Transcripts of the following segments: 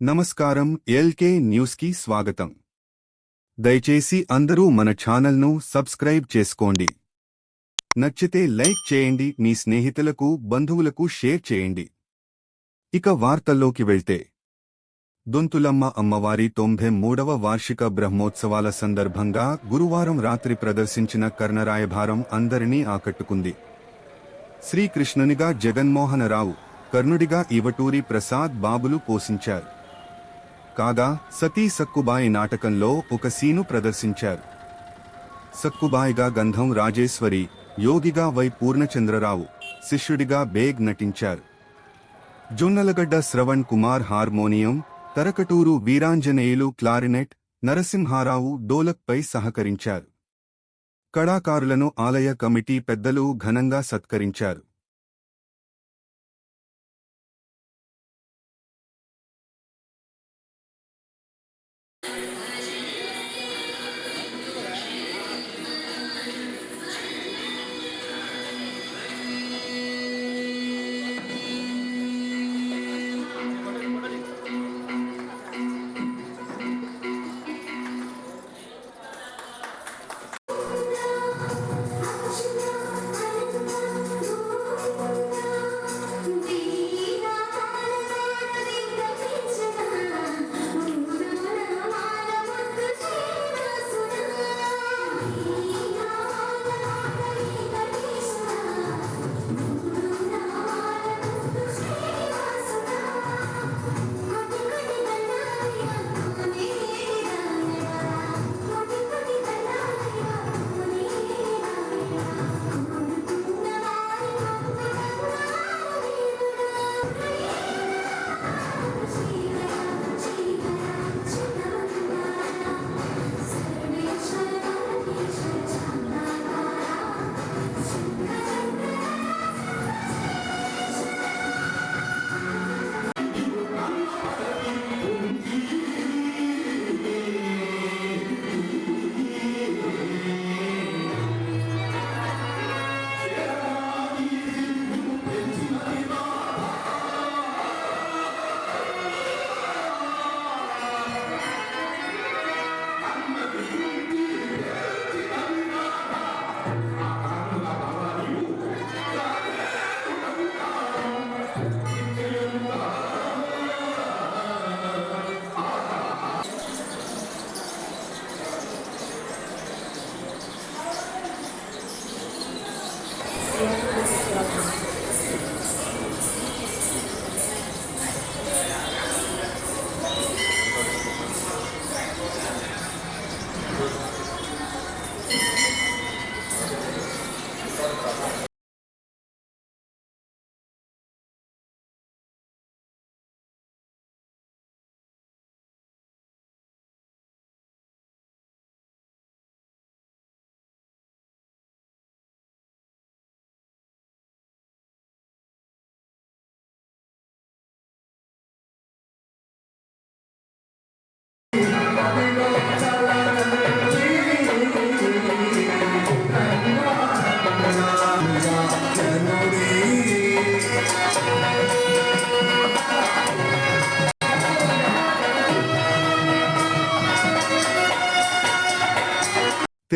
నమస్కారం ఎల్కే న్యూస్కి స్వాగతం. దయచేసి అందరూ మన ఛానల్ను సబ్స్క్రైబ్ చేసుకోండి. నచ్చితే లైక్ చేయండి మీ స్నేహితులకు బంధువులకు షేర్ చేయండి. ఇక వార్తల్లోకి వెళ్తే. దొంతులమ్మ అమ్మవారి తొంభై మూడవ వార్షిక బ్రహ్మోత్సవాల సందర్భంగా గురువారం రాత్రి ప్రదర్శించిన కర్ణరాయభారం అందరినీ ఆకట్టుకుంది. శ్రీకృష్ణునిగా జగన్మోహనరావు కర్ణుడిగా ఇవటూరి ప్రసాద్ బాబులు పోషించారు. కాగా సతీ సక్కుబాయి నాటకంలో ఒక సీను ప్రదర్శించారు. సక్కుబాయిగా గంధం రాజేశ్వరి యోగిగా వై పూర్ణచంద్రరావు శిష్యుడిగా బేగ్ నటించారు. జొన్నలగడ్డ శ్రవణ్ కుమార్ హార్మోనియం తరకటూరు వీరాంజనేయులు క్లారినెట్ నరసింహారావు డోలక్పై సహకరించారు. కళాకారులను ఆలయ కమిటీ పెద్దలు ఘనంగా సత్కరించారు.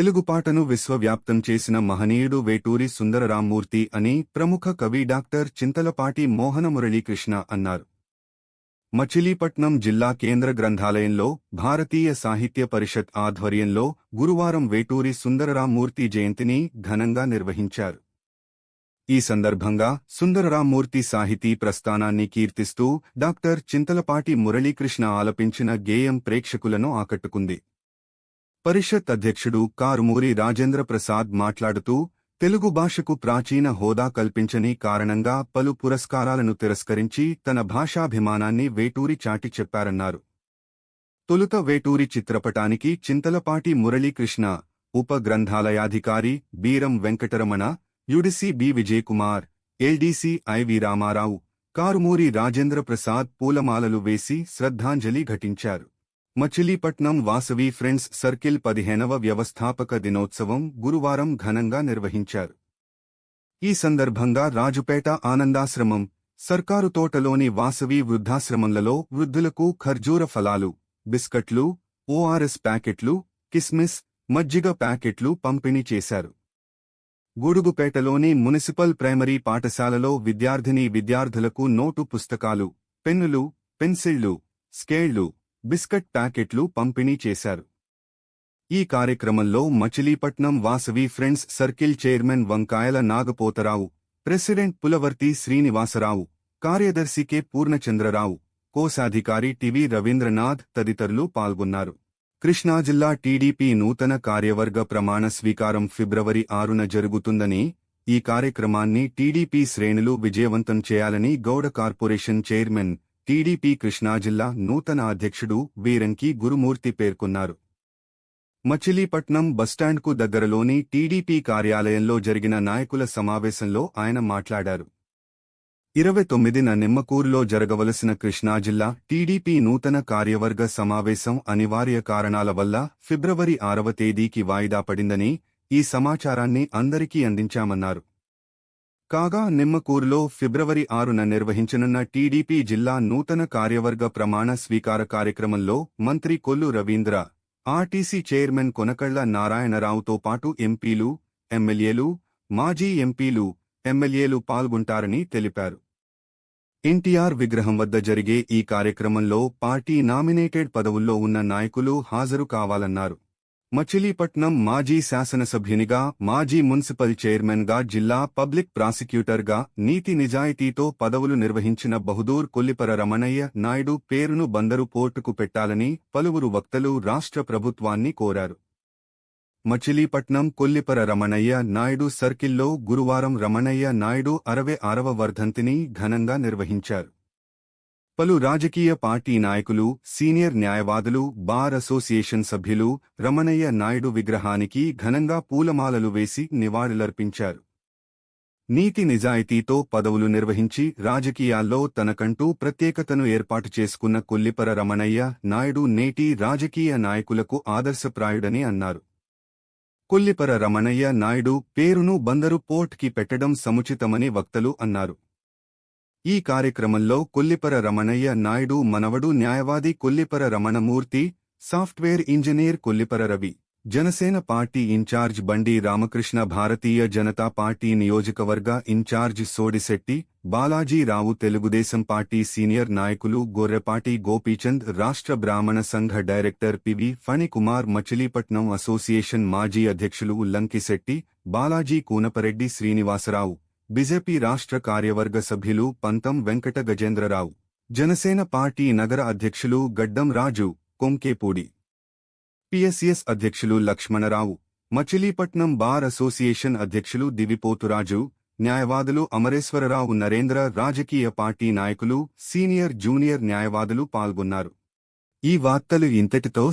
తెలుగు పాటను విశ్వవ్యాప్తం చేసిన మహనీయుడు వేటూరి సుందరరామ్మూర్తి అని ప్రముఖ కవి డాక్టర్ చింతలపాటి మోహన మురళీకృష్ణ అన్నారు. మచిలీపట్నం జిల్లా కేంద్ర గ్రంథాలయంలో భారతీయ సాహిత్య పరిషత్ ఆధ్వర్యంలో గురువారం వేటూరి సుందరరామ్మూర్తి జయంతిని ఘనంగా నిర్వహించారు. ఈ సందర్భంగా సుందరరామ్మూర్తి సాహితీ ప్రస్థానాన్ని కీర్తిస్తూ డాక్టర్ చింతలపాటి మురళీకృష్ణ ఆలపించిన గేయం ప్రేక్షకులను ఆకట్టుకుంది. పరిషత్ అధ్యక్షుడు కారుమూరి రాజేంద్ర ప్రసాద్ మాట్లాడుతూ తెలుగు భాషకు ప్రాచీన హోదా కల్పించని కారణంగా పలు పురస్కారాలను తిరస్కరించి తన భాషాభిమానాన్ని వేటూరి చాటి చెప్పారన్నారు. తొలుత వేటూరి చిత్రపటానికి చింతలపాటి మురళీకృష్ణ ఉప గ్రంథాలయాధికారి Beeram Venkataramana UDC B Vijayakumar LDC IV Ramarao Karumuri Rajendra Prasad పూలమాలలు వేసి శ్రద్ధాంజలి ఘటించారు. మచిలీపట్నం వాసవి ఫ్రెండ్స్ సర్కిల్ పదిహేనవ వ్యవస్థాపక దినోత్సవం గురువారం ఘనంగా నిర్వహించారు. ఈ సందర్భంగా రాజుపేట ఆనందాశ్రమం సర్కారు తోటలోని వాసవి వృద్ధాశ్రమంలలో వృద్ధులకు ఖర్జూర ఫలాలు బిస్కట్లు ఓఆర్ఎస్ ప్యాకెట్లు కిస్మిస్ మజ్జిగ ప్యాకెట్లు పంపిణీ చేశారు. గూడుగుపేటలోని మున్సిపల్ ప్రైమరీ పాఠశాలలో విద్యార్థిని విద్యార్థులకు నోటు పుస్తకాలు పెన్నులు పెన్సిళ్ళు స్కేళ్ళు బిస్కట్ ప్యాకెట్లు పంపిణీ చేశారు. ఈ కార్యక్రమంలో Machilipatnam Vasavi friends circle chairman Vankayala Nagapotharao president Pulavarthi Srinivasarao కార్యదర్శి కె. పూర్ణచంద్రరావు కోశాధికారి టివి రవీంద్రనాథ్ తదితరులు పాల్గొన్నారు. కృష్ణా జిల్లా టీడీపీ నూతన కార్యవర్గ ప్రమాణ స్వీకారం ఫిబ్రవరి ఆరున జరుగుతుందని ఈ కార్యక్రమాన్ని టీడీపీ శ్రేణులు విజయవంతం చేయాలని Gouda corporation chairman TDP Krishna జిల్లా నూతన అధ్యక్షుడు వీరంకి గురుమూర్తి పేర్కొన్నారు. మచిలీపట్నం బస్టాండ్కు దగ్గరలోని టీడీపీ కార్యాలయంలో జరిగిన నాయకుల సమావేశంలో ఆయన మాట్లాడారు. ఇరవై తొమ్మిదిన నిమ్మకూరులో జరగవలసిన కృష్ణా జిల్లా టీడీపీ నూతన కార్యవర్గ సమావేశం అనివార్య కారణాల వల్ల ఫిబ్రవరి ఆరవ తేదీకి వాయిదా పడిందని ఈ సమాచారాన్ని అందరికీ అందించామన్నారు. కాగా నిమ్మకూరులో ఫిబ్రవరి ఆరున నిర్వహించనున్న టీడీపీ జిల్లా నూతన కార్యవర్గ ప్రమాణ స్వీకార కార్యక్రమంలో మంత్రి కొల్లు రవీంద్ర ఆర్టీసీ చైర్మన్ కొనకళ్ళ నారాయణరావుతో పాటు ఎంపీలు ఎమ్మెల్యేలు మాజీ ఎంపీలు ఎమ్మెల్యేలు పాల్గొంటారని తెలిపారు. ఎన్టీఆర్ విగ్రహం వద్ద జరిగే ఈ కార్యక్రమంలో పార్టీ నామినేటెడ్ పదవుల్లో ఉన్న నాయకులు హాజరు కావాలన్నారు. మచిలీపట్నం మాజీ శాసనసభ్యునిగా మాజీ మున్సిపల్ చైర్మన్గా జిల్లా పబ్లిక్ ప్రాసిక్యూటర్గా నీతి నిజాయితీతో పదవులు నిర్వహించిన బహదూర్ కొల్లిపర రమణయ్య నాయుడు పేరును బందరు పోర్టుకు పెట్టాలని పలువురు వక్తలు రాష్ట్ర ప్రభుత్వాన్ని కోరారు. మచిలీపట్నం కొల్లిపర రమణయ్య నాయుడు సర్కిల్లో గురువారం రమణయ్య నాయుడు అరవై ఆరవ వర్ధంతిని ఘనంగా నిర్వహించారు. పలు రాజకీయ పార్టీ నాయకులు సీనియర్ న్యాయవాదులు బార్ అసోసియేషన్ సభ్యులు రమణయ్య నాయుడు విగ్రహానికి ఘనంగా పూలమాలలు వేసి నివాళులర్పించారు. నీతి నిజాయితీతో పదవులు నిర్వహించి రాజకీయాల్లో తనకంటూ ప్రత్యేకతను ఏర్పాటు చేసుకున్న కొల్లిపర రమణయ్య నాయుడు నేటి రాజకీయ నాయకులకు ఆదర్శప్రాయుడని అన్నారు. కొల్లిపర రమణయ్య నాయుడు పేరును బందరు పోర్ట్కి పెట్టడం సముచితమని వక్తలు అన్నారు. ఈ కార్యక్రమంలో కొల్లిపర రమణయ్య నాయుడు మనవడు న్యాయవాది Kollipara Ramanamurthy software engineer Kollipara Ravi Janasena party incharge Bandi Ramakrishna Bharatiya Janata party నియోజకవర్గ incharge Sodisetti Balajirao Telugudesam party senior నాయకులు గొర్రెపాటి గోపీచంద్ రాష్ట్ర బ్రాహ్మణ సంఘ director PV Phanikumar Machilipatnam association మాజీ అధ్యక్షులు లంకిశెట్టి బాలాజీ కూనపరెడ్డి శ్రీనివాసరావు. బీజేపీ రాష్ట్ర కార్యవర్గ సభ్యులు పంతం వెంకట గజేంద్రరావు జనసేన పార్టీ నగర అధ్యక్షులు గడ్డం రాజు కొంకేపూడి. పిఎస్ఎస్ అధ్యక్షులు లక్ష్మణరావు మచిలీపట్నం బార్ అసోసియేషన్ అధ్యక్షులు దివిపోతురాజు న్యాయవాదులు అమరేశ్వరరావు నరేంద్ర రాజకీయ పార్టీ నాయకులు సీనియర్ జూనియర్ న్యాయవాదులు పాల్గొన్నారు. ఈ వార్తలు ఇంతటితో